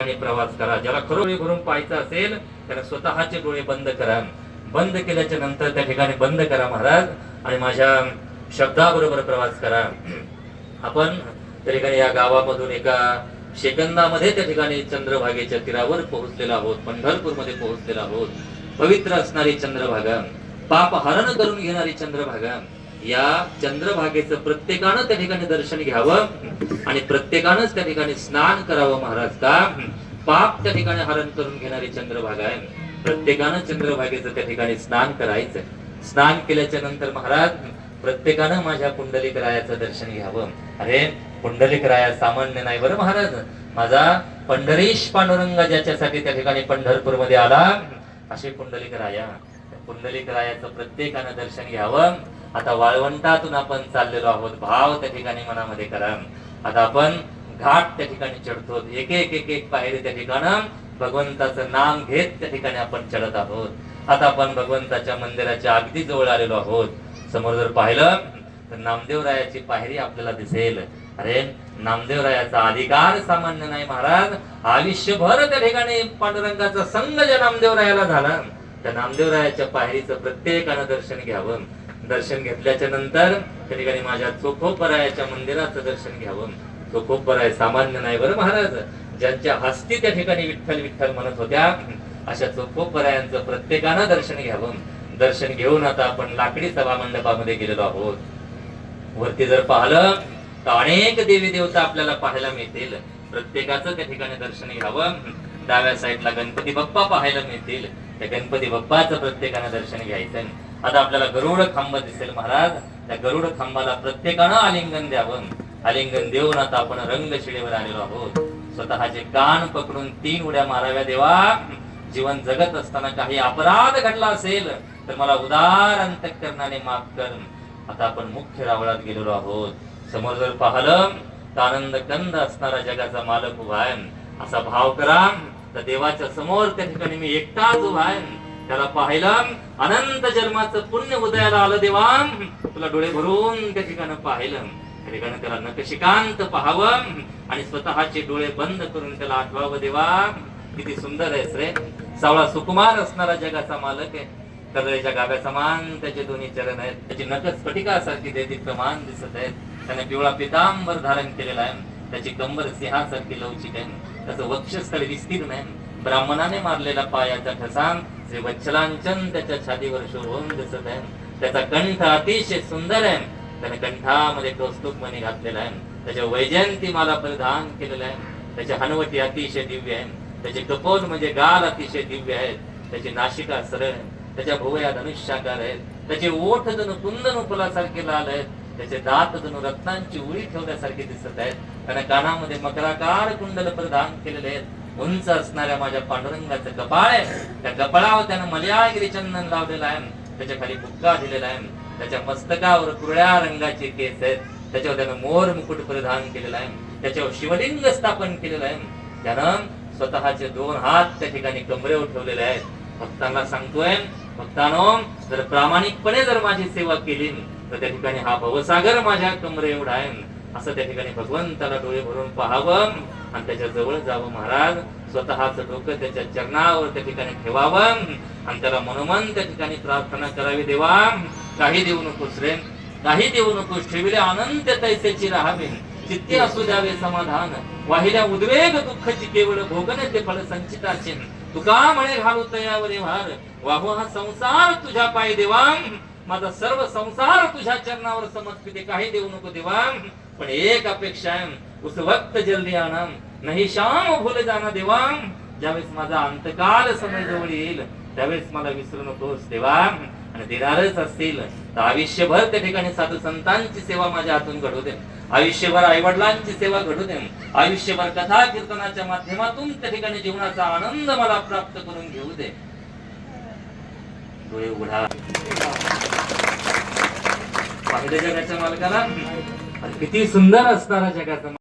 प्रवास करा. ज्याला खरोखर करून पाहायचं असेल त्याला स्वतःचे डोळे बंद करा. बंद केल्याच्यानंतर त्या ठिकाणी बंद करा महाराज आणि माझ्या शब्दाबरोबर प्रवास करा. आपण त्या ठिकाणी या गावामधून एका सेकंदामध्ये त्या ठिकाणी चंद्रभागेच्या तीरावर पोहोचलेला आहोत. पंढरपूरमध्ये पोहोचलेला आहोत. पवित्र असणारी चंद्रभागा. पाप हरण करून घेणारी चंद्रभागा. या चंद्रभागेचं प्रत्येकानं त्या ठिकाणी दर्शन घ्यावं आणि प्रत्येकानंच त्या ठिकाणी स्नान करावं महाराज का? पाप त्या ठिकाणी हरण करून घेणारी चंद्रभागा आहे प्रत्येकानं चंद्रभागेचं त्या ठिकाणी स्नान करायचं. स्नान केल्याच्यानंतर महाराज प्रत्येकानं माझ्या पुंडलिक रायाचं दर्शन घ्यावं. अरे पुंडलिक राया सामान्य नाही बरं महाराज. माझा पंढरीश पांडुरंग ज्याच्यासाठी त्या ठिकाणी पंढरपूरमध्ये आला असे पुंडलिक राया पुंडलिक रायाचं प्रत्येकानं दर्शन घ्यावं. आता वाळवंटातून आपण चाललेलो आहोत. भाव त्या ठिकाणी मनामध्ये करा आता आपण घाट त्या ठिकाणी चढतो. एक एक एक एक पायरी त्या ठिकाणं भगवंताचं नाम घेत त्या ठिकाणी आपण चढत आहोत. आता आपण भगवंताच्या मंदिराच्या अगदी जवळ आलेलो आहोत. समोर जर पाहिलं तर नामदेवरायाची पायरी आपल्याला दिसेल. अरे नामदेवरायाचा अधिकार सामान्य नाही महाराज. आयुष्यभर त्या ठिकाणी पांडुरंगाचा संघ ज्या नामदेवरायाला झाला त्या नामदेवरायाच्या पायरीचं प्रत्येकानं दर्शन घ्यावं. दर्शन घेतल्याच्या नंतर त्या ठिकाणी माझ्या चोखोपरायाच्या मंदिराचं दर्शन घ्यावं. चोखोपराय सामान्य नाही बरं महाराज? ज्यांच्या हस्ती त्या ठिकाणी विठ्ठल विठ्ठल म्हणत होत्या अशा चोखोपरायांचं प्रत्येकानं दर्शन घ्यावं. दर्शन घेऊन आता आपण लाकडी सभा मंडपामध्ये गेलेलो आहोत. वरती जर पाहिलं तर अनेक देवी देवता आपल्याला पाहायला मिळतील. प्रत्येकाचं त्या ठिकाणी दर्शन घ्यावं. डाव्या साईडला गणपती बाप्पा पाहायला मिळतील. त्या गणपती बाप्पाचं प्रत्येकानं दर्शन घ्यायचं. आता आपल्याला गरुड खांब दिसेल महाराज. त्या गरुड खांबाला प्रत्येकानं आलिंगन द्यावं. आलिंगन देऊन आता आपण रंगशिळेवर आलेलो आहोत. स्वतःचे कान पकडून तीन उड्या माराव्या देवा. जीवन जगत असताना काही अपराध घडला असेल तर मला उदार अंतकरणाने माफ कर. आता आपण मुख्य रावळात गेलेलो आहोत. समोर जर पाहिलं तर आनंद कंद असणारा जगाचा मालक उभा आहे. असा भाव करा तर देवाच्या समोर त्या ठिकाणी मी एकटाच उभा आहे. त्याला पाहिलं. अनंत जन्माचं पुण्य उदयाला आलं देवा. तुला डोळे भरून त्या ठिकाणी पाहिलं. त्या ठिकाणी त्याला नकशिकांत पाहावं. आणि स्वतःचे डोळे बंद करून त्याला आठवावं देवा. किती सुंदर आहेस रे सावळा सुकुमार असणारा जगाचा मालक आहे. कदळीच्या गाव्या समान त्याचे दोन्ही चरण आहेत. त्याची नकस स्फटिकासारखी दैदिप्यमान दिसत आहेत. त्याने पिवळा पितांबर धारण केलेला आहे. त्याची कंबर सिंहासारखी लवचिक आहे. त्याचं वक्षस्थळ विस्तीर्ण आहे. ब्राह्मणाने मारलेला पायाचा ठसान श्री वच्छलांचन त्याच्या छातीवर शोभून दिसत आहे त्याचा कंठ अतिशय सुंदर आहे. त्याने कंठामध्ये कौस्तुभ मणी घातलेला आहे. त्याच्या वैजयंती माला परिधान केलेला आहे. त्याची हनवटी अतिशय दिव्य आहे. त्याचे कपोल म्हणजे गाल अतिशय दिव्य आहेत. त्याची नाशिका सरळ आहे. त्याच्या भुवया धनुष्याकार आहेत. त्याचे ओठ जणू कुंदन फुलासारखे लाल आहेत. त्याचे दात जणू रत्नांची उडी ठेवल्यासारखे दिसत आहेत. त्याने कानामध्ये मकराकार कुंडल परिधान केलेले आहेत. उंच असणाऱ्या माझ्या पांडुरंगाचं कपाळ आहे. त्या कपाळावर त्यानं मलयागिरी चंदन लावलेलं आहे. त्याच्याखाली बुक्का दिलेला आहे. त्याच्या मस्तकावर कुरळ्या रंगाचे केस आहेत. त्याच्यावर त्यानं मोर मुकुट परिधान केलेला आहे. त्याच्यावर शिवलिंग स्थापन केलेलं आहे. त्यानं स्वतःचे दोन हात त्या ठिकाणी कमरेवर ठेवलेले आहेत. भक्तांना सांगतोय भक्तानो जर प्रामाणिकपणे जर माझी सेवा केली तर त्या ठिकाणी हा भवसागर माझ्या कमरे एवढा आहे. असं त्या ठिकाणी भगवंताला डोळे भरून पाहावं आणि त्याच्याजवळ जावं महाराज. स्वतःच डोकं त्याच्या चरणावर त्या ठिकाणी ठेवावं आणि त्याला मनोमन त्या ठिकाणी प्रार्थना करावी देवा. काही देऊ नकोस रे. काही देऊ नकोस. ठेविले अनंत तैसेची राहावे. चित्ते असू द्यावे समाधान. वाहिल्या उद्वेग दुःखाची केवळ भोगने ते फळ संचिताचे तुका म्हणे घालू तयावरे भार वाहू हा संसार तुझ्या पाय देवा. माझा सर्व संसार तुझ्या चरणावर समर्पित काही देऊ नको देवा. पण एक अपेक्षा आहे. उस वक्त जल्दी आणा. नाही श्याम भूल जाना देवा. ज्यावेळेस माझा अंतकाल समय जवळ येईल त्यावेळेस मला विसरू नकोस देवा. आणि देणारच असतील तर आयुष्यभर त्या ठिकाणी साधू संतांची सेवा माझ्या हातून घडू दे. आयुष्यभर आई वडिलांची सेवा घडू दे. आयुष्यभर कथा कीर्तनाच्या माध्यमातून त्या ठिकाणी जीवनाचा आनंद मला प्राप्त करून घेऊ दे. डोळे उघडा. पाहिलं जगाच्या मालकाला किती सुंदर असणारा जगाचा